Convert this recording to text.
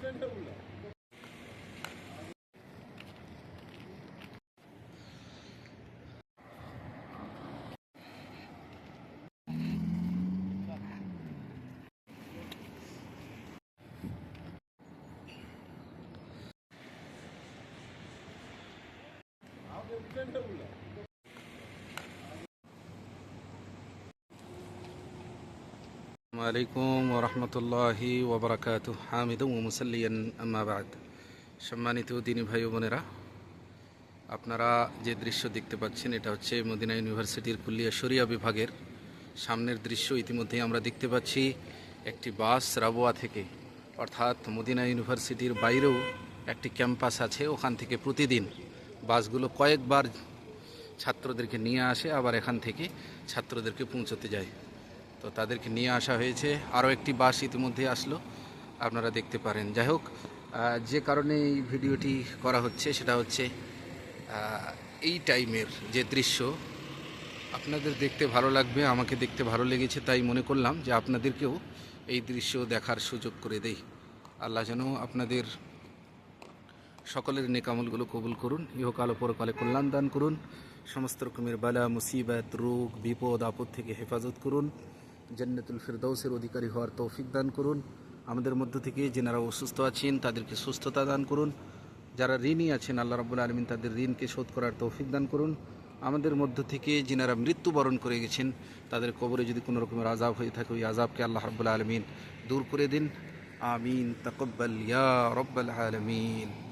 Sen de bunlar. আলাইকুম ওরহমতুল্লাহি ওবরাকাত হামিদ মুসাল্লিয়ান আম্মাবাদ সম্মানিত দিনী ভাই বোনেরা, আপনারা যে দৃশ্য দেখতে পাচ্ছেন, এটা হচ্ছে মদিনা ইউনিভার্সিটির কুল্লিয়া শরিয়া বিভাগের সামনের দৃশ্য। ইতিমধ্যে আমরা দেখতে পাচ্ছি একটি বাস রাবোয়া থেকে, অর্থাৎ মদিনা ইউনিভার্সিটির বাইরেও একটি ক্যাম্পাস আছে। ওখান থেকে প্রতিদিন বাসগুলো কয়েকবার ছাত্রদেরকে নিয়ে আসে, আবার এখান থেকে ছাত্রদেরকে পৌঁছতে যায়। তো তাদেরকে নিয়ে আসা হয়েছে। আরও একটি বাস ইতিমধ্যে আসলো। আপনারা দেখতে পারেন। যাই হোক যে কারণে এই ভিডিওটি করা হচ্ছে সেটা হচ্ছে এই টাইমের যে দৃশ্য, আপনাদের দেখতে ভালো লাগবে, আমাকে দেখতে ভালো লেগেছে তাই মনে করলাম যে আপনাদেরকেও এই দৃশ্য দেখার সুযোগ করে দেই। আল্লাহ যেন আপনাদের সকলের নেকামলগুলো কবুল করুন, ইহকাল পরকালে কল্যাণ দান করুন, সমস্ত রকমের বালা, মুসিবত, রোগ, বিপদ, আপদ থেকে হেফাজত করুন। জান্নাতুল ফিরদৌসের অধিকারী হওয়ার তৌফিক দান করুন। আমাদের মধ্য থেকে যেনারা অসুস্থ আছেন, তাদেরকে সুস্থতা দান করুন। যারা ঋণী আছেন, আল্লাহ রাবুল আলমিন তাদের ঋণকে শোধ করার তৌফিক দান করুন। আমাদের মধ্য থেকে যিনারা মৃত্যুবরণ করে গেছেন, তাদের কবরে যদি কোনো রকমের আজাব হয়ে থাকে, ওই আজাবকে আল্লাহ রাবুল আলমিন দূর করে দিন। আমিন। তকব্বাল ইয়া রব্বাল আলমিন।